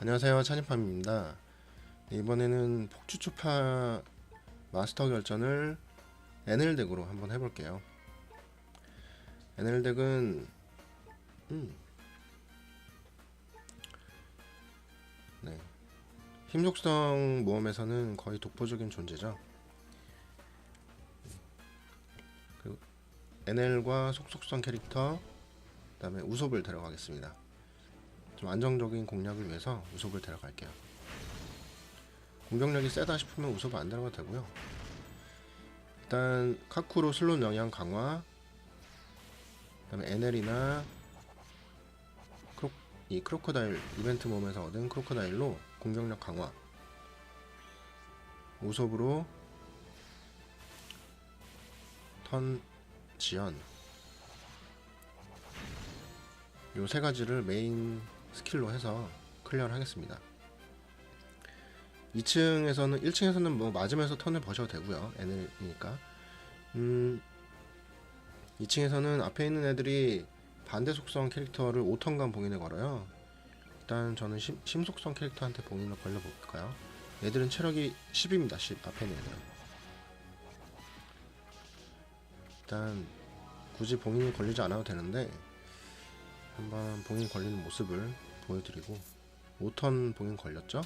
안녕하세요 찬이팜입니다 이번에는 폭주초파 마스터 결전을 NL 덱으로 한번 해볼게요 NL 덱은 음. 네. 힘속성 모험에서는 거의 독보적인 존재죠 NL과 속속성 캐릭터 그 다음에 우섭을 데려가겠습니다 좀 안정적인 공략을 위해서 우섭을 데려갈게요. 공격력이 세다 싶으면 우섭 안 데려가도 되고요. 일단 카쿠로 슬롯 영향 강화 그다음에 NL이나 크로, 이 크로커다일 이벤트 몸에서 얻은 크로커다일로 공격력 강화 우섭으로 턴 지연 요 세 가지를 메인 스킬로 해서 클리어를 하겠습니다. 2층에서는 1층에서는 뭐 맞으면서 턴을 버셔도 되고요. 애들이니까. 음 2층에서는 앞에 있는 애들이 반대 속성 캐릭터를 5턴간 봉인을 걸어요. 일단 저는 심, 심속성 캐릭터한테 봉인을 걸려볼까요? 얘들은 체력이 10입니다. 10 앞에 있는 애들은. 일단 굳이 봉인이 걸리지 않아도 되는데 한번 봉인 걸리는 모습을 보여드리고 5턴 봉인 걸렸죠?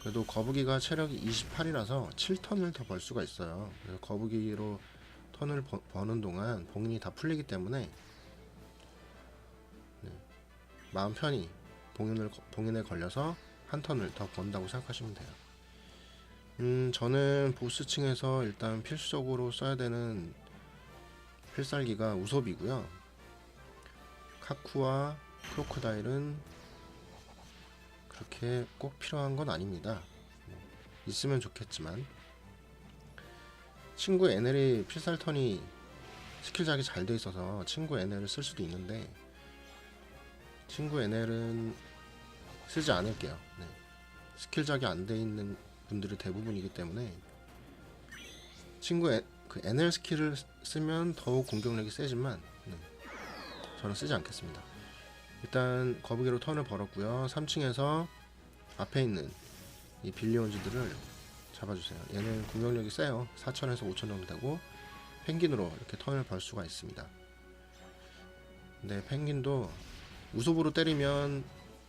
그래도 거북이가 체력이 28이라서 7턴을 더 벌 수가 있어요. 그래서 거북이로 턴을 버, 버는 동안 봉인이 다 풀리기 때문에 네, 마음 편히 봉인을 거- 봉인에 걸려서 한 턴을 더 번다고 생각하시면 돼요. 음, 저는 보스층에서 일단 필수적으로 써야 되는 필살기가 우섭이고요. 카쿠와 크로커다일은 그렇게 꼭 필요한 건 아닙니다. 뭐, 있으면 좋겠지만 친구 NL이 필살턴이 스킬작이 잘 돼 있어서 친구 NL을 쓸 수도 있는데 친구 NL은 쓰지 않을게요. 네. 스킬작이 안 돼 있는 분들이 대부분이기 때문에 친구 에, 그 NL 스킬을 쓰- 쓰면 더욱 공격력이 세지만 네. 저는 쓰지 않겠습니다. 일단 거북이로 턴을 벌었고요. 3층에서 앞에 있는 이 빌리온즈들을 잡아주세요. 얘는 공격력이 세요. 4천에서 5천 정도 되고 펭귄으로 이렇게 턴을 벌 수가 있습니다. 근데 펭귄도 우섭으로 때리면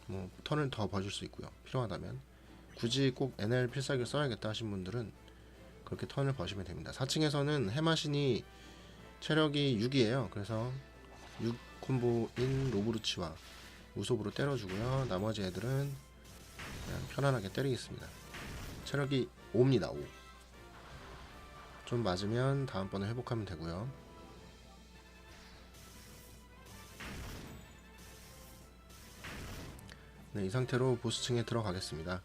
뭐 턴을 더 벌줄 수 있고요. 필요하다면 굳이 꼭 NL 필살기를 써야겠다 하신 분들은 그렇게 턴을 버시면 됩니다. 4층에서는 해마신이 체력이 6이에요. 그래서 6 콤보인 로브루치와 우섭으로 때려주고요. 나머지 애들은 그냥 편안하게 때리겠습니다. 체력이 5입니다. 5. 좀 맞으면 다음번에 회복하면 되고요. 네, 이 상태로 보스층에 들어가겠습니다.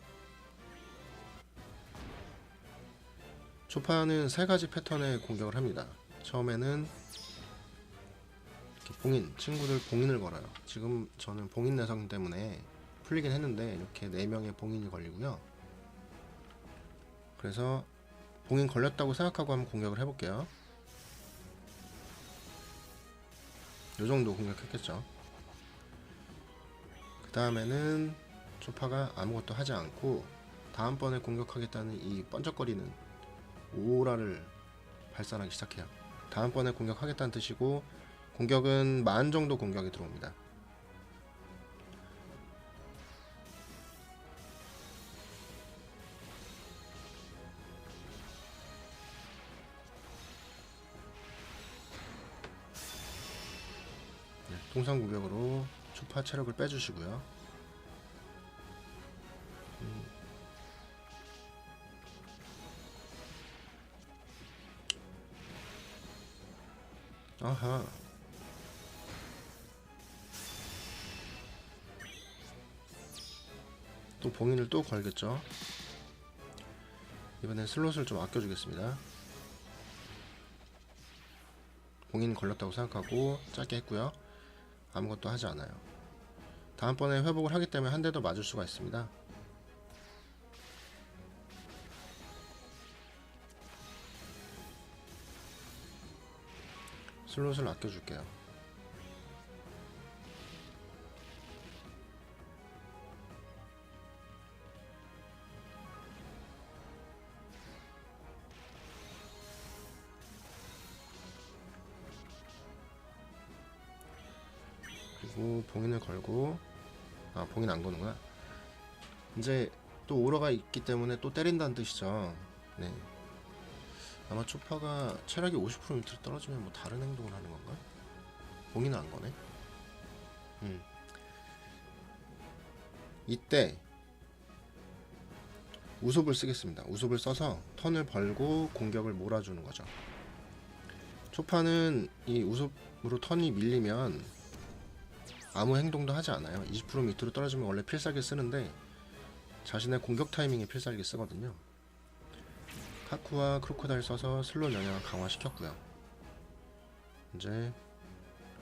초파는 세 가지 패턴의 공격을 합니다. 처음에는 봉인 친구들 봉인을 걸어요. 지금 저는 봉인 내성 때문에 풀리긴 했는데 이렇게 네 명의 봉인이 걸리고요. 그래서 봉인 걸렸다고 생각하고 한번 공격을 해볼게요. 요 정도 공격했겠죠. 그 다음에는 초파가 아무것도 하지 않고 다음번에 공격하겠다는 이 번쩍거리는 오라를 발산하기 시작해요. 다음번에 공격하겠다는 뜻이고 공격은 만 정도 공격이 들어옵니다. 네, 통상 공격으로 초파 체력을 빼주시고요. 음. 아하. 또 봉인을 또 걸겠죠. 이번엔 슬롯을 좀 아껴주겠습니다. 봉인 걸렸다고 생각하고 짧게 했고요. 아무것도 하지 않아요. 다음번에 회복을 하기 때문에 한 대 더 맞을 수가 있습니다. 슬롯을 아껴줄게요. 그리고 봉인을 걸고 아 봉인 안 거는구나. 이제 또 오러가 있기 때문에 또 때린다는 뜻이죠. 네. 아마 초파가 체력이 50% 밑으로 떨어지면 뭐 다른 행동을 하는 건가? 봉인을 안 거네? 음. 이때 우섭을 쓰겠습니다. 우섭을 써서 턴을 벌고 공격을 몰아주는 거죠. 초파는 이 우섭으로 턴이 밀리면 아무 행동도 하지 않아요. 20% 밑으로 떨어지면 원래 필살기 쓰는데 자신의 공격 타이밍에 필살기 쓰거든요. 카쿠와 크로코다일 써서 슬롯 영향을 강화시켰고요. 이제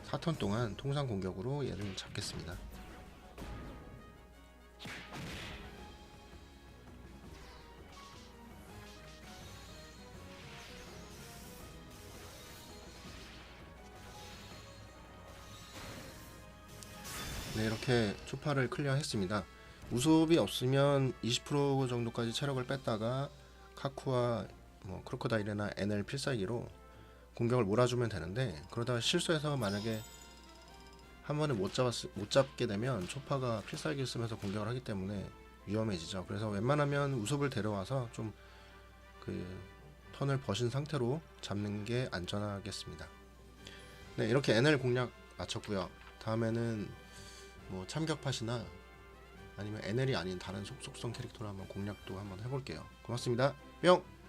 4턴 동안 통상 공격으로 얘를 잡겠습니다. 네, 이렇게 초파를 클리어했습니다. 우섭이 없으면 20% 정도까지 체력을 뺐다가 카쿠와 뭐 크로코다일이나 NL 필살기로 공격을 몰아주면 되는데 그러다가 실수해서 만약에 한 번에 못 잡았 못 잡게 되면 초파가 필살기를 쓰면서 공격을 하기 때문에 위험해지죠. 그래서 웬만하면 우섭을 데려와서 좀 그 턴을 버신 상태로 잡는 게 안전하겠습니다. 네, 이렇게 NL 공략 마쳤고요. 다음에는 뭐 참격팟이나 아니면 NL이 아닌 다른 속속성 캐릭터로 한번 공략도 한번 해볼게요. 고맙습니다. 뿅!